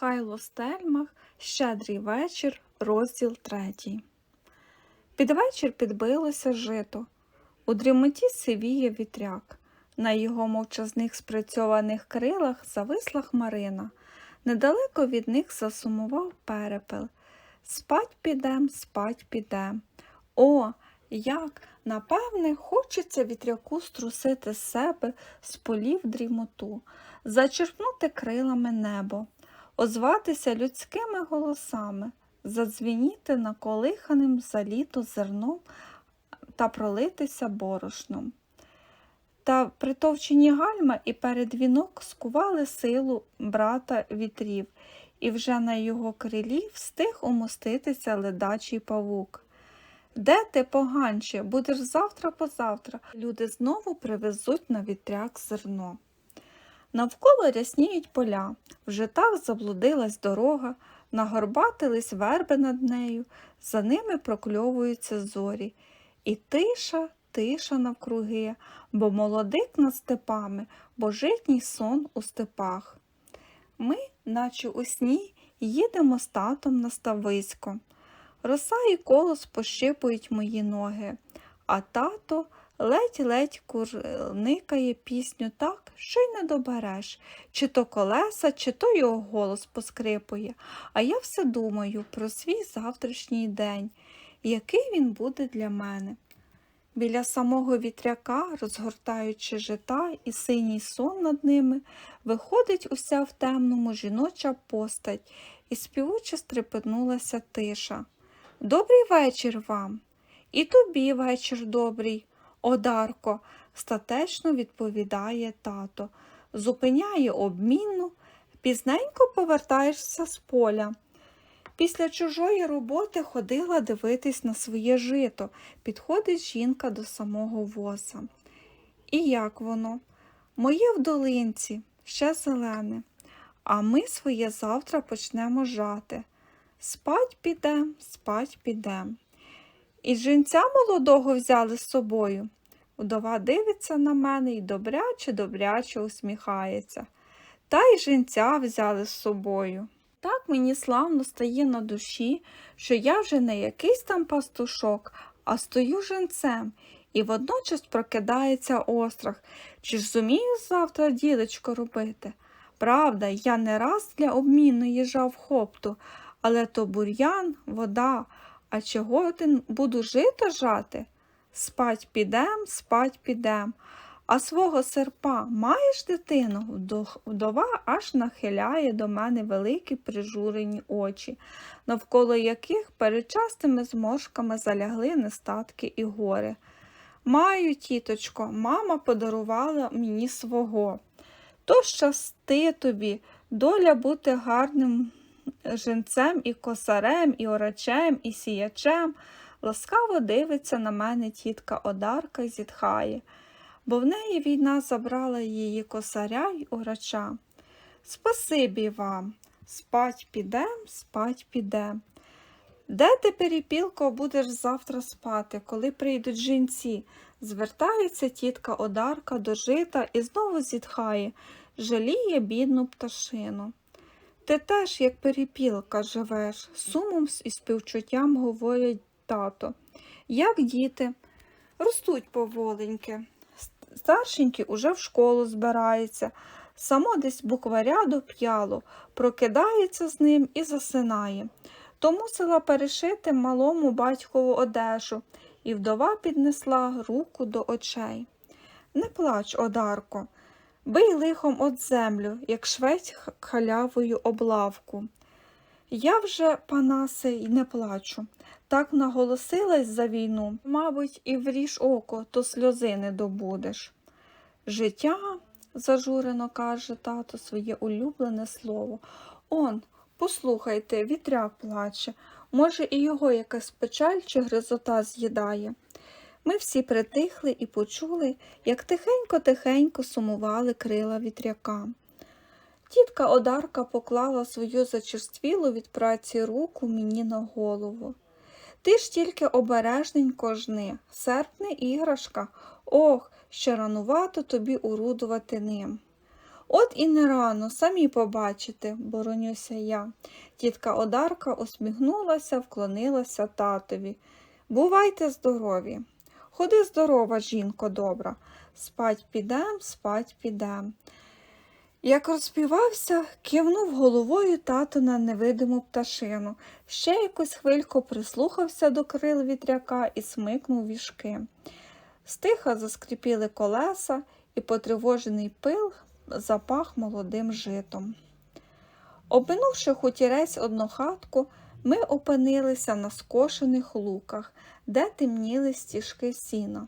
Хайло Стельмах, Щедрий вечір, розділ третій. Під вечір підбилося жито. У дрімоті сивіє вітряк. На його мовчазних спрацьованих крилах зависла хмарина. Недалеко від них засумував перепел. Спать підем, спать підем. О, як, напевне, хочеться вітряку струсити з себе з полів дрімоту, зачерпнути крилами небо, озватися людськими голосами, задзвеніти наколиханим за літо зерном та пролитися борошном. Та притовчені гальма і передвінок скували силу брата вітрів, і вже на його крилі встиг умоститися ледачий павук. Де ти, поганче, будеш завтра позавтра. Люди знову привезуть на вітряк зерно. Навколо рясніють поля, вже так заблудилась дорога, нагорбатились верби над нею, за ними прокльовуються зорі. І тиша, тиша навкруги, бо молодик над степами, бо житній сон у степах. Ми, наче у сні, їдемо з татом на стависько. Роса і колос пощипують мої ноги, а тато ледь-ледь курникає пісню так, що й не добереш, чи то колеса, чи то його голос поскрипує. А я все думаю про свій завтрашній день, який він буде для мене. Біля самого вітряка, розгортаючи жита і синій сон над ними, виходить уся в темному жіноча постать, і співуче стрепенулася тиша. Добрий вечір вам. І тобі вечір добрий, Одарко, статечно відповідає тато, зупиняє обмінну, пізненько повертаєшся з поля. Після чужої роботи ходила дивитись на своє жито, підходить жінка до самого воса. І як воно? Моє в долинці, ще зелене, а ми своє завтра почнемо жати. Спать підем, спать підем. І жінця молодого взяли з собою. Удова дивиться на мене і добряче, добряче усміхається. Та й жінця взяли з собою. Так мені славно стає на душі, що я вже не якийсь там пастушок, а стою женцем, і водночас прокидається острах, чи ж зумію завтра ділечко робити. Правда, я не раз для обміну їжджав в хопту, але то бур'ян, вода, а чого буду жито жати? Спать підем, спать підем. А свого серпа маєш дитину? Вдова аж нахиляє до мене великі прижурені очі, навколо яких перечастими зморшками залягли нестатки і гори. Маю, тіточко, мама подарувала мені свого. То щасти тобі, доля бути гарним женцем і косарем, і орачем, і сіячем. Ласкаво дивиться на мене тітка Одарка і зітхає, бо в неї війна забрала її косаря й орача. Спасибі вам, спать підем, спать підем. Де ти, перепілко, будеш завтра спати, коли прийдуть жінці? Звертається тітка Одарка до жита і знову зітхає, жаліє бідну пташину. Ти теж, як перепілка, живеш, сумом і співчуттям говорять тато. Як діти? Ростуть поволеньки. Старшенький уже в школу збирається, само десь букваря доп'яло, прокидається з ним і засинає. То мусила перешити малому батькову одежу, і вдова піднесла руку до очей. Не плач, Одарко, бий лихом от землю, як швець халявою облавку. Я вже, панасе, й не плачу. Так наголосилась за війну, мабуть, і вріж око, то сльози не добудеш. Життя, зажурено каже тато своє улюблене слово. Он, послухайте, вітряк плаче. Може, і його якась печаль чи гризота з'їдає. Ми всі притихли і почули, як тихенько-тихенько сумували крила вітряка. Тітка Одарка поклала свою зачерствілу від праці руку мені на голову. Ти ж тільки обережненько жни, серпне іграшка, ох, ще ранувато тобі урудувати ним. От і не рано, самі побачите, боронюся я. Тітка Одарка усміхнулася, вклонилася татові. Бувайте здорові. Ходи здорова, жінко добра. Спать підем, спать підем. Як розпівався, кивнув головою тато на невидиму пташину. Ще якусь хвильку прислухався до крил вітряка і смикнув вішки. Стиха заскріпіли колеса, і потривожений пил запах молодим житом. Обминувши хутірець однохатку, ми опинилися на скошених луках, де темніли стіжки сіна.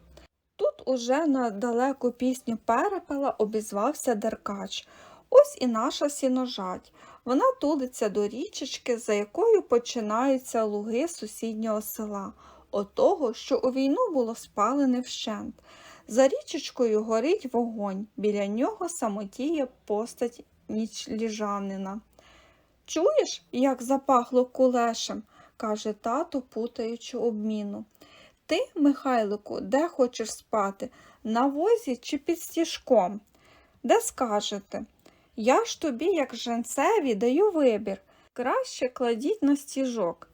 Уже на далеку пісню перепела обізвався деркач. Ось і наша сіножать. Вона тулиться до річечки, за якою починаються луги сусіднього села, отого, що у війну було спалене вщент. За річечкою горить вогонь, біля нього самотіє постать нічліжанина. Чуєш, як запахло кулешем? каже тато, путаючи обміну. Ти, Михайлику, де хочеш спати? На возі чи під стіжком? Де скажете? Я ж тобі, як женцеві, даю вибір. Краще кладіть на стіжок.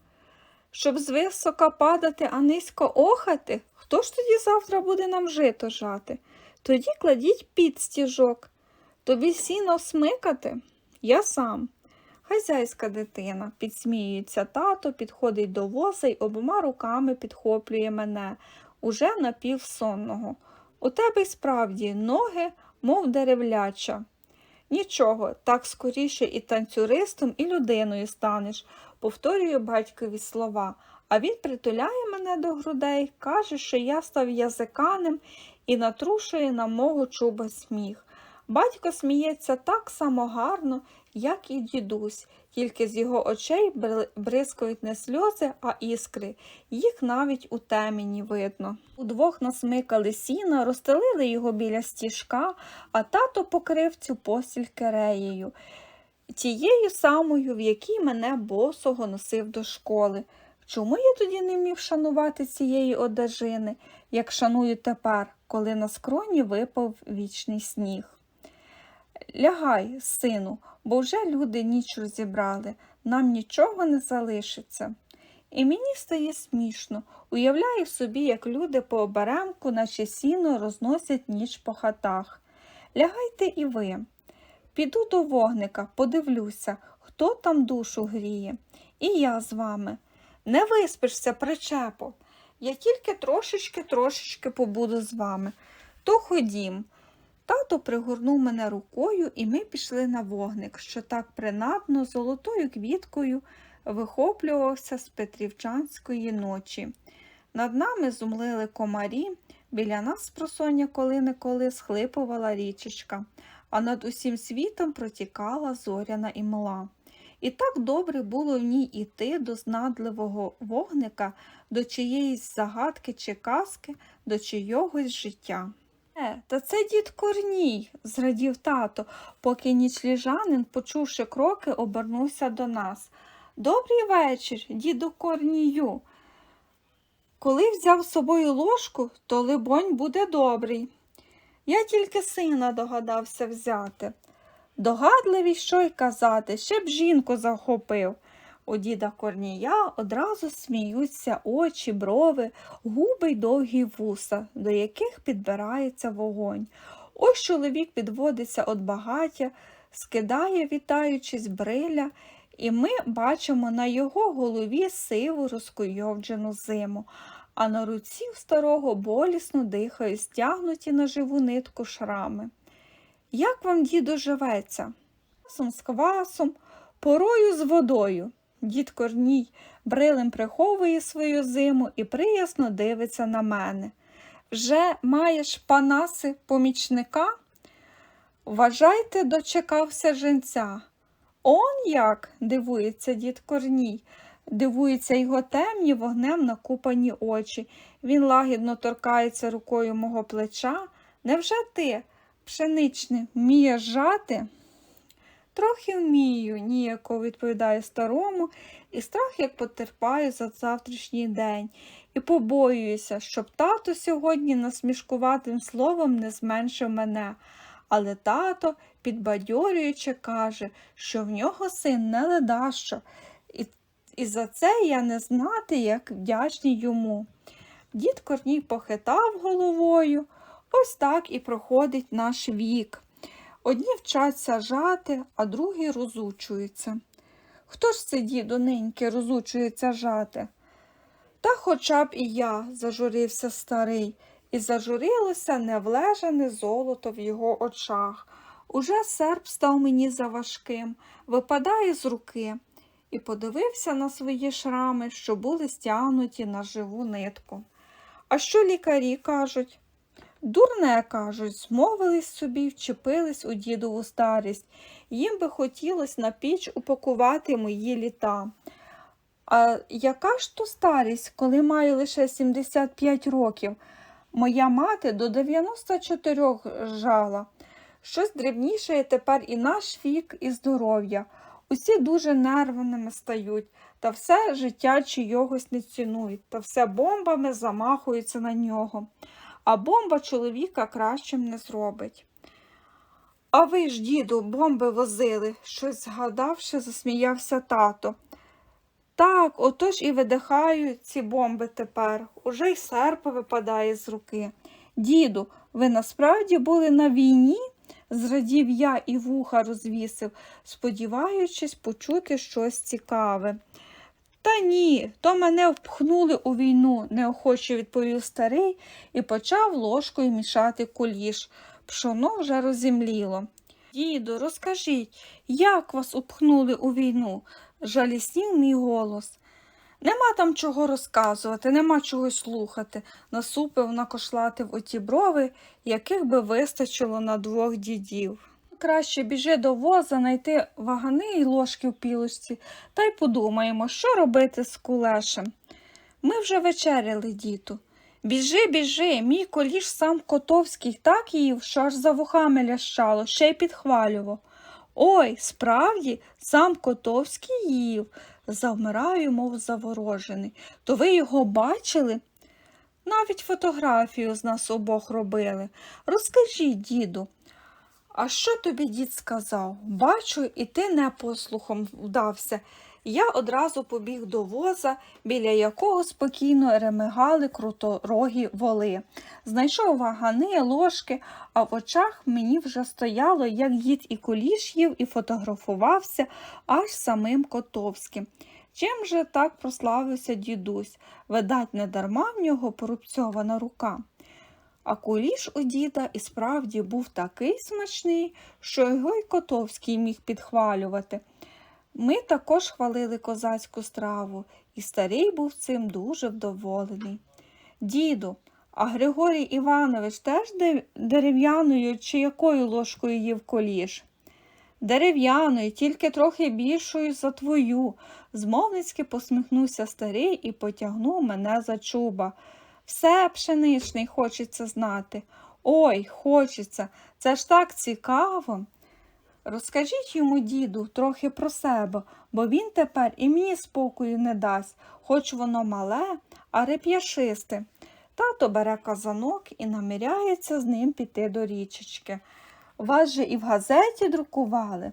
Щоб звисока падати, а низько охати, хто ж тоді завтра буде нам жито жати? Тоді кладіть під стіжок. Тобі сіно смикати? Я сам. Хазяйська дитина, підсміюється тато, підходить до воза й обома руками підхоплює мене, уже напівсонного. У тебе й справді ноги, мов деревляча. Нічого, так скоріше і танцюристом, і людиною станеш, повторюю батькові слова, а він притуляє мене до грудей, каже, що я став язиканим і натрушує на мого чуба сміх. Батько сміється так само гарно, як і дідусь, тільки з його очей бри- бризкають не сльози, а іскри. Їх навіть у темені видно. Удвох насмикали сіна, розстелили його біля стіжка, а тато покрив цю постіль кереєю, тією самою, в якій мене босого носив до школи. Чому я тоді не міг шанувати цієї одежини, як шаную тепер, коли на скроні випав вічний сніг? Лягай, сину, бо вже люди ніч розібрали, нам нічого не залишиться. І мені стає смішно, уявляю собі, як люди по оберемку, наче сіно, розносять ніч по хатах. Лягайте і ви. Піду до вогника, подивлюся, хто там душу гріє. І я з вами. Не виспишся, причепо. Я тільки трошечки-трошечки побуду з вами. То ходім. Тато пригорнув мене рукою, і ми пішли на вогник, що так принадно золотою квіткою вихоплювався з петрівчанської ночі. Над нами зумлили комарі, біля нас просоння коли-неколи схлипувала річечка, а над усім світом протікала зоряна імла. І так добре було в ній іти до знадливого вогника, до чиєїсь загадки чи казки, до чийогось життя. Е, та це дід Корній, зрадів тато, поки нічліжанин, почувши кроки, обернувся до нас. Добрий вечір, діду Корнію. Коли взяв з собою ложку, то, либонь, буде добрий. Я тільки сина догадався взяти. Догадливий, що й казати, ще б жінку захопив. У діда Корнія одразу сміються очі, брови, губи й довгі вуса, до яких підбирається вогонь. Ось чоловік підводиться від багаття, скидає, вітаючись, бриля, і ми бачимо на його голові сиву розкуйовджену зиму, а на руці в старого болісно дихають стягнуті на живу нитку шрами. Як вам, діду, живеться? З квасом, порою з водою. Дід Корній брилем приховує свою зиму і приясно дивиться на мене. Вже маєш, панаси, помічника? Вважайте, дочекався женця. Он як? дивується дід Корній. Дивуються його темні вогнем накупані очі. Він лагідно торкається рукою мого плеча. Невже ти, пшеничне, вмієш жати? Трохи вмію, ніяко відповідає старому, і страх як потерпаю за завтрашній день, і побоююся, щоб тато сьогодні насмішкуватим словом не зменшив мене. Але тато, підбадьорюючи, каже, що в нього син не ледащо, і, і за це я не знати, як вдячний йому. Дід Корній похитав головою. Ось так і проходить наш вік. Одні вчаться жати, а другі розучуються. Хто ж це діду неньки розучується жати? Та хоча б і я, зажурився старий, і зажурилося невлежане золото в його очах. Уже серп став мені заважким, випадає з руки, і подивився на свої шрами, що були стягнуті на живу нитку. А що лікарі кажуть? Дурне, кажуть, змовились собі, вчепились у дідову старість. Їм би хотілося на піч упакувати мої літа. А яка ж то старість, коли маю лише 75 років? Моя мати до 94 жала. Щось дрібніше тепер і наш вік, і здоров'я. Усі дуже нервними стають, та все життя чийогось не цінують, та все бомбами замахуються на нього. А бомба чоловіка кращим не зробить. А ви ж, діду, бомби возили, щось згадавши, засміявся тато. Так, отож і видихають ці бомби тепер. Уже й серп випадає з руки. Діду, ви насправді були на війні? зрадів я і вуха розвісив, сподіваючись почути щось цікаве. Та ні, то мене впхнули у війну, неохоче відповів старий і почав ложкою мішати куліш. Пшоно вже розімліло. Діду, розкажіть, як вас упхнули у війну? жаліснів мій голос. Нема там чого розказувати, нема чого слухати, насупив, накошлатив оті брови, яких би вистачило на двох дідів. Краще біжи до воза, знайти вагани й ложки в пілочці, та й подумаємо, що робити з кулешем. Ми вже вечеряли, діту. Біжи, біжи, мій коліш сам Котовський так їв, що аж за вухами лящало, ще й підхвалював. Ой, справді, сам Котовський їв, завмираю, мов заворожений. То ви його бачили? Навіть фотографію з нас обох робили. Розкажіть, діду, а що тобі дід сказав? Бачу, і ти непослухом вдався. Я одразу побіг до воза, біля якого спокійно ремигали круторогі воли. Знайшов вагани, ложки, а в очах мені вже стояло, як дід і куліш їв, і фотографувався аж самим Котовським. Чим же так прославився дідусь? Видать, недарма в нього порубцьована рука. А куліш у діда і справді був такий смачний, що його й Котовський міг підхвалювати. Ми також хвалили козацьку страву, і старий був цим дуже вдоволений. Діду, а Григорій Іванович теж дерев'яною чи якою ложкою їв коліш? Дерев'яною, тільки трохи більшою за твою. Змовницьки посміхнувся старий і потягнув мене за чуба. Все пшеничний хочеться знати. Ой, хочеться, це ж так цікаво. Розкажіть йому, діду, трохи про себе, бо він тепер і мені спокою не дасть, хоч воно мале, а реп'яшисте. Тато бере казанок і наміряється з ним піти до річечки. Вас же і в газеті друкували?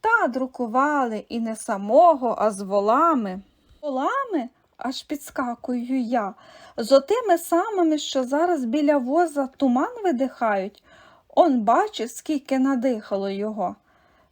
Та друкували і не самого, а з волами. Волами? Аж підскакую я, з отими самими, що зараз біля воза туман видихають. Он бачив, скільки надихало його.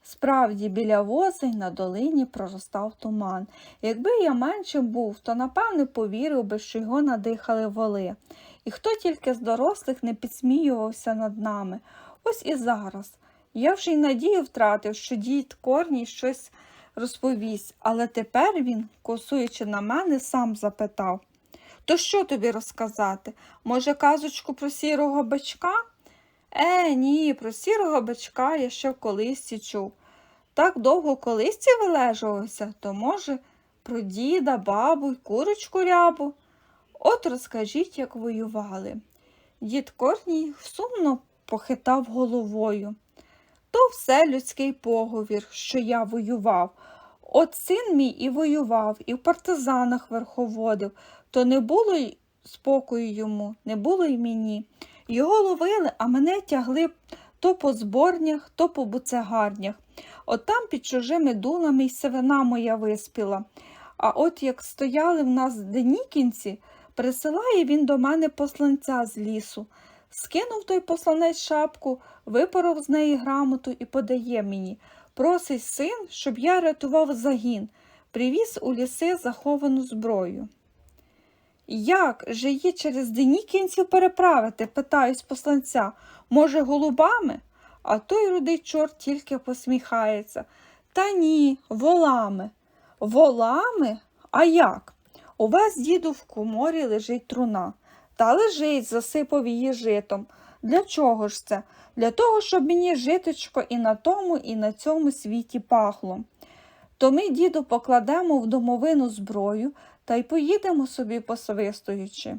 Справді, біля воза й на долині проростав туман. Якби я меншим був, то напевне повірив би, що його надихали воли. І хто тільки з дорослих не підсміювався над нами. Ось і зараз. Я вже й надію втратив, що дід корній щось розповість, але тепер він, косуючи на мене, сам запитав То що тобі розказати? Може, казочку про сірого бичка? Е, ні, про сірого бичка я ще в колисці чув. Так довго колисці вилежувався, то, може, про діда, бабу й курочку рябу. От розкажіть, як воювали. Дід Корній сумно похитав головою. То все людський поговір, що я воював. От син мій і воював, і в партизанах верховодив, то не було й спокою йому, не було й мені. Його ловили, а мене тягли то по зборнях, то по буцегарнях. От там під чужими дулами й сивина моя виспіла. А от як стояли в нас денікінці, присилає він до мене посланця з лісу. Скинув той посланець шапку, випоров з неї грамоту і подає мені. Просить син, щоб я рятував загін, привіз у ліси заховану зброю. Як же її через денікінців переправити? питаюсь посланця. Може, голубами? А той рудий чорт тільки посміхається. Та ні, волами. Волами? А як? У вас, діду, в коморі лежить труна. Та лежить, засипав її житом. Для чого ж це? Для того, щоб мені житочко і на тому, і на цьому світі пахло. То ми, діду, покладемо в домовину зброю та й поїдемо собі посвистуючи.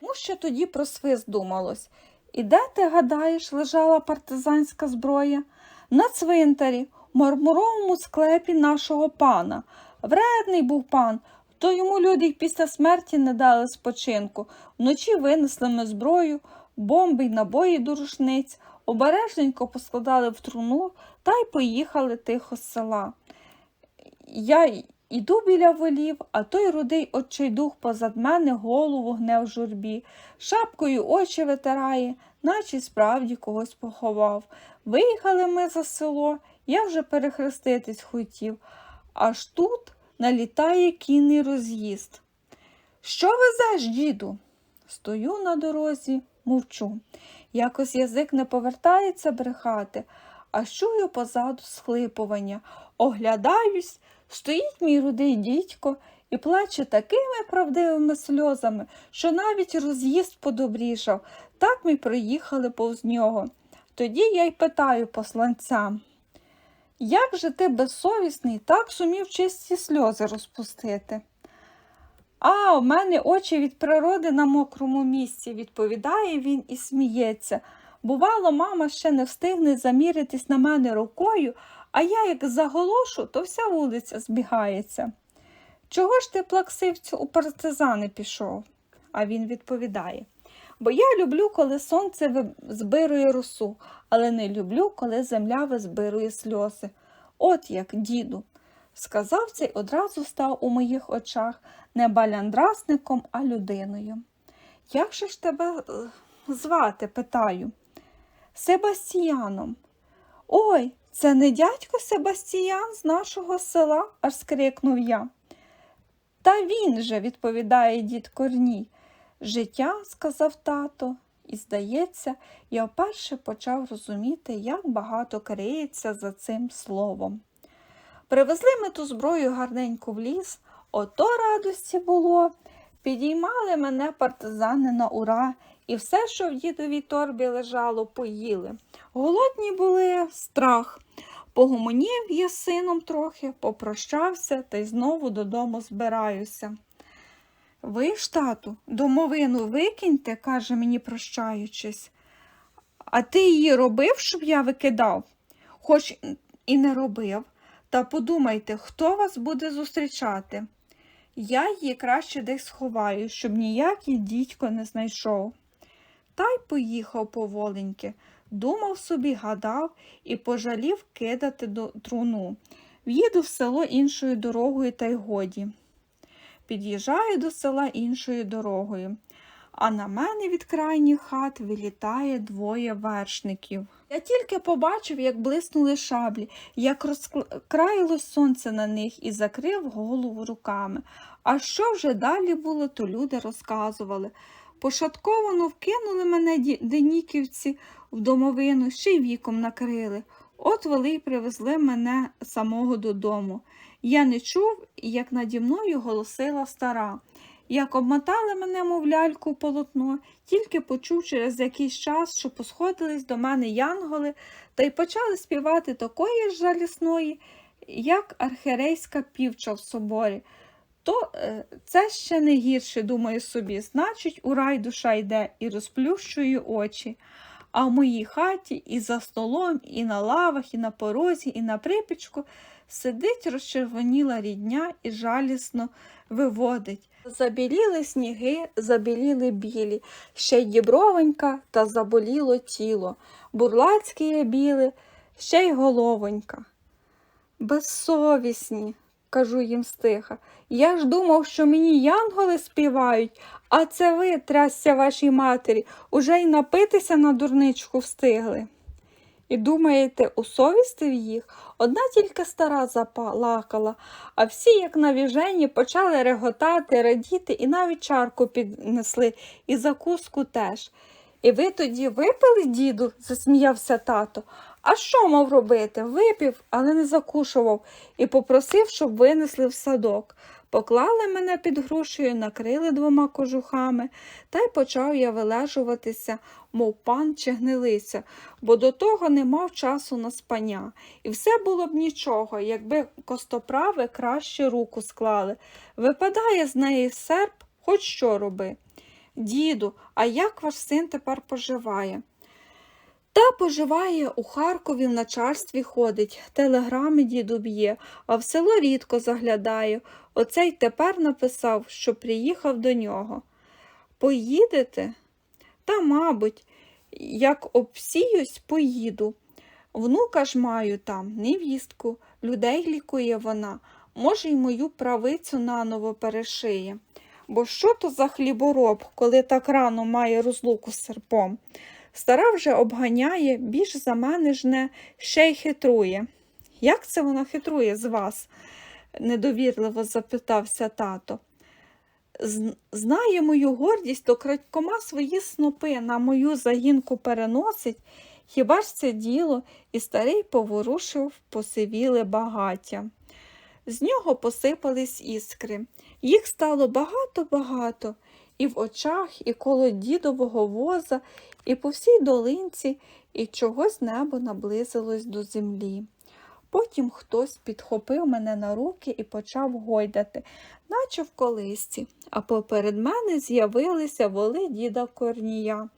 Тому що тоді про свист думалось. І де, ти гадаєш, лежала партизанська зброя? На цвинтарі, в мармуровому склепі нашого пана. Вредний був пан, то йому люди й після смерті не дали спочинку. Вночі винесли ми зброю, бомби й набої до рушниць, обережненько поскладали в труну та й поїхали тихо з села. Я іду біля волів, а той рудий отчайдух позад мене голову гне в журбі, шапкою очі витирає, наче справді когось поховав. Виїхали ми за село, я вже перехреститись хотів, аж тут налітає кінний роз'їзд. Що везеш, діду? Стою на дорозі, мовчу. Якось язик не повертається брехати, а чую позаду схлипування. Оглядаюсь, стоїть мій рудий дідько і плаче такими правдивими сльозами, що навіть роз'їзд подобрішав. Так ми проїхали повз нього. Тоді я й питаю посланця. Як же ти безсовісний так сумів чисті сльози розпустити? А, у мене очі від природи на мокрому місці, відповідає він і сміється. Бувало, мама ще не встигне заміритись на мене рукою, а я як заголошу, то вся вулиця збігається. Чого ж ти, плаксивцю, у партизани пішов? А він відповідає. Бо я люблю, коли сонце збирує росу, але не люблю, коли земля визбирує сльози. От як, діду. Сказав цей одразу став у моїх очах не баляндрасником, а людиною. Як же ж тебе е, звати? питаю. Себастьяном. Ой, це не дядько Себастьян з нашого села, аж скрикнув я. Та він же, відповідає дід Корній. Життя, сказав тато, і, здається, я вперше почав розуміти, як багато криється за цим словом. Привезли ми ту зброю гарненько в ліс, ото радості було. Підіймали мене партизани на ура, і все, що в дідовій торбі лежало, поїли. Голодні були страх. Погомонів я сином трохи, попрощався та й знову додому збираюся. Ви ж, тату, домовину викиньте, каже мені, прощаючись. А ти її робив, щоб я викидав? Хоч і не робив. Та подумайте, хто вас буде зустрічати. Я її краще десь сховаю, щоб ніякий дідько не знайшов. Та й поїхав поволеньки, думав собі, гадав і пожалів кидати до труну. В'їду в село іншою дорогою та й годі. Під'їжджаю до села іншою дорогою, а на мене від крайніх хат вилітає двоє вершників. Я тільки побачив, як блиснули шаблі, як розкраїлось сонце на них і закрив голову руками. А що вже далі було, то люди розказували. Пошатковано вкинули мене деніківці в домовину, ще й віком накрили. От вели й привезли мене самого додому. Я не чув, як наді мною голосила стара. Як обмотали мене, мов ляльку, полотно, тільки почув через якийсь час, що посходились до мене янголи та й почали співати такої ж жалісної, як архерейська півча в соборі. То е, це ще не гірше, думаю собі, значить, у рай душа йде і розплющую очі. А в моїй хаті і за столом, і на лавах, і на порозі, і на припічку сидить розчервоніла рідня і жалісно виводить. Забіліли сніги, забіліли білі, ще й дібровенька та заболіло тіло. Бурлацькі біли, ще й головонька. Безсовісні, кажу їм стиха. Я ж думав, що мені янголи співають, а це ви, трясся вашій матері, уже й напитися на дурничку встигли. І думаєте, усовістив їх? Одна тільки стара заплакала, а всі, як навіжені, почали реготати, радіти і навіть чарку піднесли, і закуску теж. І ви тоді випили, діду? засміявся тато. А що мав робити? Випів, але не закушував, і попросив, щоб винесли в садок. Поклали мене під грушею, накрили двома кожухами, та й почав я вилежуватися, мов пан чи гнилиця, бо до того не мав часу на спання. І все було б нічого, якби костоправи краще руку склали. Випадає з неї серп, хоч що роби. Діду, а як ваш син тепер поживає? Та поживає у Харкові в начальстві ходить, телеграми діду б'є, а в село рідко заглядає. Оцей тепер написав, що приїхав до нього. Поїдете? Та, мабуть, як обсіюсь, поїду. Внука ж маю там, невістку, людей лікує вона, може, й мою правицю наново перешиє. Бо що то за хлібороб, коли так рано має розлуку з серпом? Стара вже обганяє, більш за мене жне, ще й хитрує. Як це вона хитрує з вас? недовірливо запитався тато. Знає мою гордість, то крадькома свої снопи на мою загінку переносить. Хіба ж це діло? І старий поворушив посивіле багаття. З нього посипались іскри. Їх стало багато-багато, і в очах, і коло дідового воза, і по всій долинці, і чогось небо наблизилось до землі. Потім хтось підхопив мене на руки і почав гойдати, наче в колисці, а поперед мене з'явилися воли діда Корнія.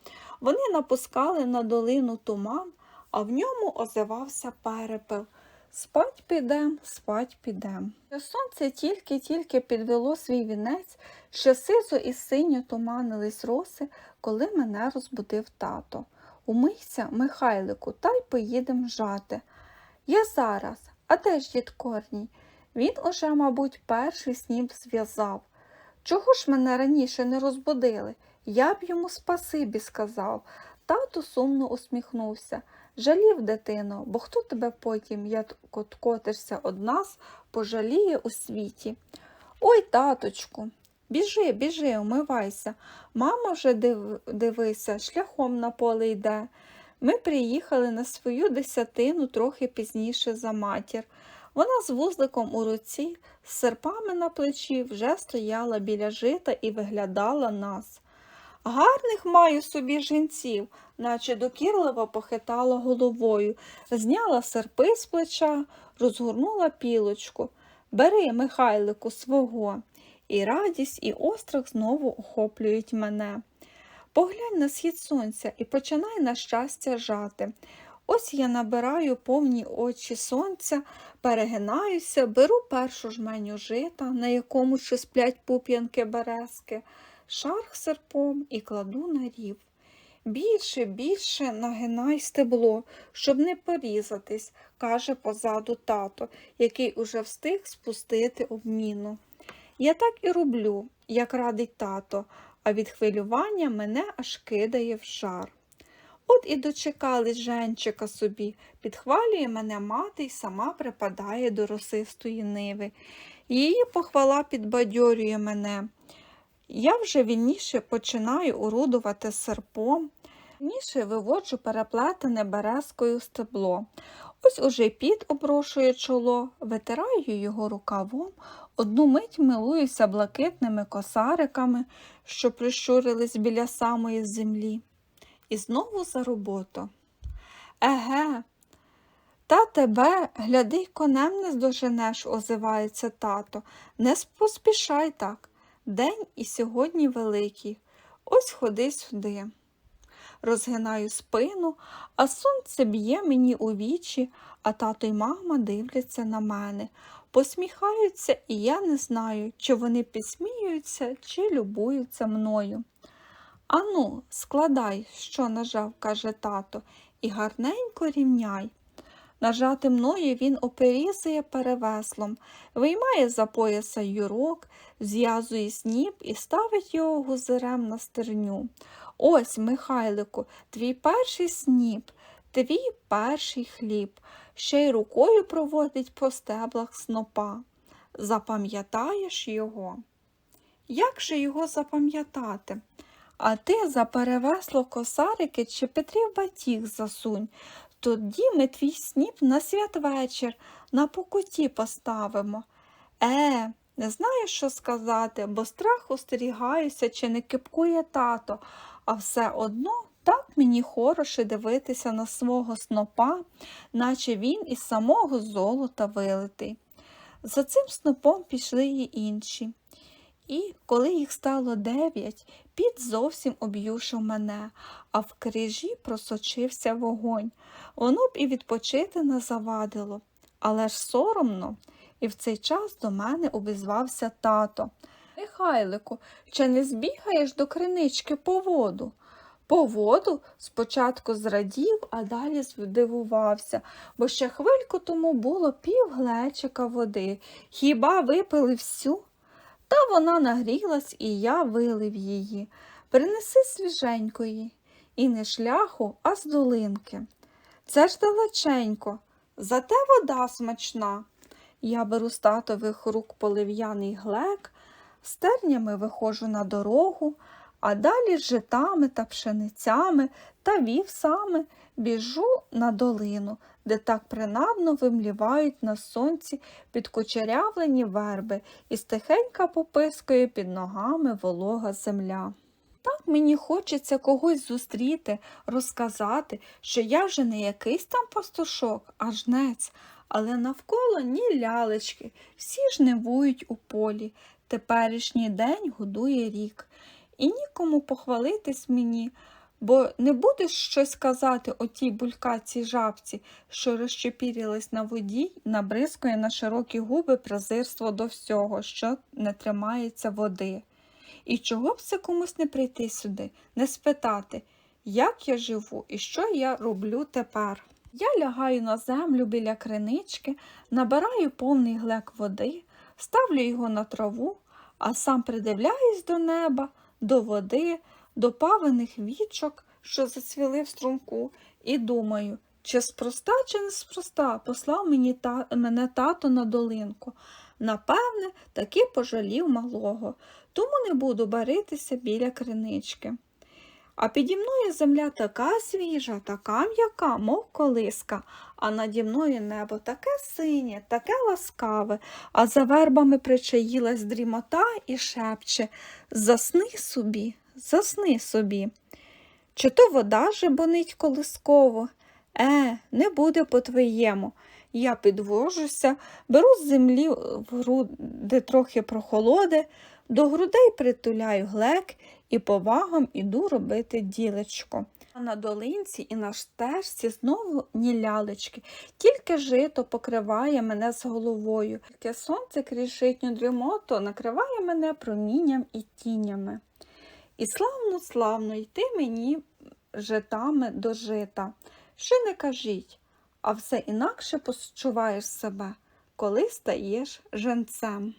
Вони напускали на долину туман, а в ньому озивався перепел. Спать підем, спать підем. Сонце тільки-тільки підвело свій вінець, ще сизо і синьо туманились роси, коли мене розбудив тато. Умийся, Михайлику, та й поїдем жати. Я зараз, а де ж дід Корній? Він уже, мабуть, перший сніп зв'язав. Чого ж мене раніше не розбудили? Я б йому спасибі сказав. Тато сумно усміхнувся. Жалів, дитино, бо хто тебе потім, як от котишся од нас, пожаліє у світі. Ой, таточку, біжи, біжи, умивайся. Мама вже див... дивися, шляхом на поле йде. Ми приїхали на свою десятину трохи пізніше за матір. Вона з вузликом у руці, з серпами на плечі, вже стояла біля жита і виглядала нас. Гарних маю собі жінців, наче докірливо похитала головою, зняла серпи з плеча, розгорнула пілочку. Бери, Михайлику, свого. І радість, і острах знову охоплюють мене. Поглянь на схід сонця і починай на щастя жати. Ось я набираю повні очі сонця, перегинаюся, беру першу жменю жита, на якому ще сплять пуп'янки березки, шарх серпом і кладу на рів. Більше, більше нагинай стебло, щоб не порізатись, каже позаду тато, який уже встиг спустити обміну. Я так і роблю, як радить тато, а від хвилювання мене аж кидає в жар. От і дочекались женчика собі, підхвалює мене мати й сама припадає до росистої ниви. Її похвала підбадьорює мене. Я вже вільніше починаю орудувати серпом, вільніше виводжу переплетене березкою стебло. Ось уже під оброшує чоло, витираю його рукавом, одну мить милуюся блакитними косариками, що прищурились біля самої землі. І знову за роботу. Еге, та тебе, гляди, конем не здоженеш, озивається тато. Не поспішай так. День і сьогодні великий. Ось ходи сюди. Розгинаю спину, а сонце б'є мені у вічі, а тато й мама дивляться на мене. Посміхаються, і я не знаю, чи вони підсміюються, чи любуються мною. Ану, складай, що нажав, каже тато, і гарненько рівняй. Нажати мною він оперізує перевеслом, виймає за пояса юрок, зв'язує сніп і ставить його гузерем на стерню. Ось, Михайлику, твій перший сніп, твій перший хліб, ще й рукою проводить по стеблах снопа. Запам'ятаєш його? Як же його запам'ятати? А ти за перевесло косарики чи Петрів батіг засунь. Тоді ми твій сніп на святвечір на покуті поставимо. Е, не знаю, що сказати, бо страх остерігаюся, чи не кипкує тато, а все одно мені хороше дивитися на свого снопа, наче він із самого золота вилитий. За цим снопом пішли й інші. І коли їх стало дев'ять, піт зовсім об'юшив мене, а в крижі просочився вогонь. Воно б і відпочити не завадило. Але ж соромно. І в цей час до мене обізвався тато. Михайлику, чи не збігаєш до кринички по воду? По воду спочатку зрадів, а далі здивувався, бо ще хвильку тому було пів глечика води. Хіба випили всю? Та вона нагрілась, і я вилив її. Принеси свіженької, і не шляху, а з долинки. Це ж далеченько, зате вода смачна. Я беру з татових рук полив'яний глек, з тернями виходжу на дорогу, а далі з житами та пшеницями та вівсами біжу на долину, де так принадно вимлівають на сонці підкучерявлені верби і стихенька попискує під ногами волога земля. Так мені хочеться когось зустріти, розказати, що я вже не якийсь там пастушок, а жнець, але навколо ні лялечки, всі жнивують у полі. Теперішній день годує рік. І нікому похвалитись мені, бо не будеш щось казати о тій булькацій жабці, що розчепірилась на воді набризкує на широкі губи презирство до всього, що не тримається води. І чого б це комусь не прийти сюди, не спитати, як я живу і що я роблю тепер. Я лягаю на землю біля кринички, набираю повний глек води, ставлю його на траву, а сам придивляюсь до неба, до води, до павиних вічок, що зацвіли в струмку, і думаю, чи спроста, чи не спроста послав мені та, мене тато на долинку. Напевне, таки пожалів малого, тому не буду баритися біля кринички. А піді мною земля така свіжа, така м'яка, мов колиска, а наді мною небо таке синє, таке ласкаве, а за вербами причаїлась дрімота і шепче Засни собі, засни собі. Чи то вода жебонить колисково? Е, не буде по-твоєму. Я підвожуся, беру з землі в груди трохи прохолоди, до грудей притуляю глек і повагом іду робити ділечко. А на долинці і на стежці знову ні лялечки, тільки жито покриває мене з головою, тільки сонце крізь житню дрімоту накриває мене промінням і тінями. І славно, славно йти мені житами до жита. Що не кажіть, а все інакше почуваєш себе, коли стаєш женцем.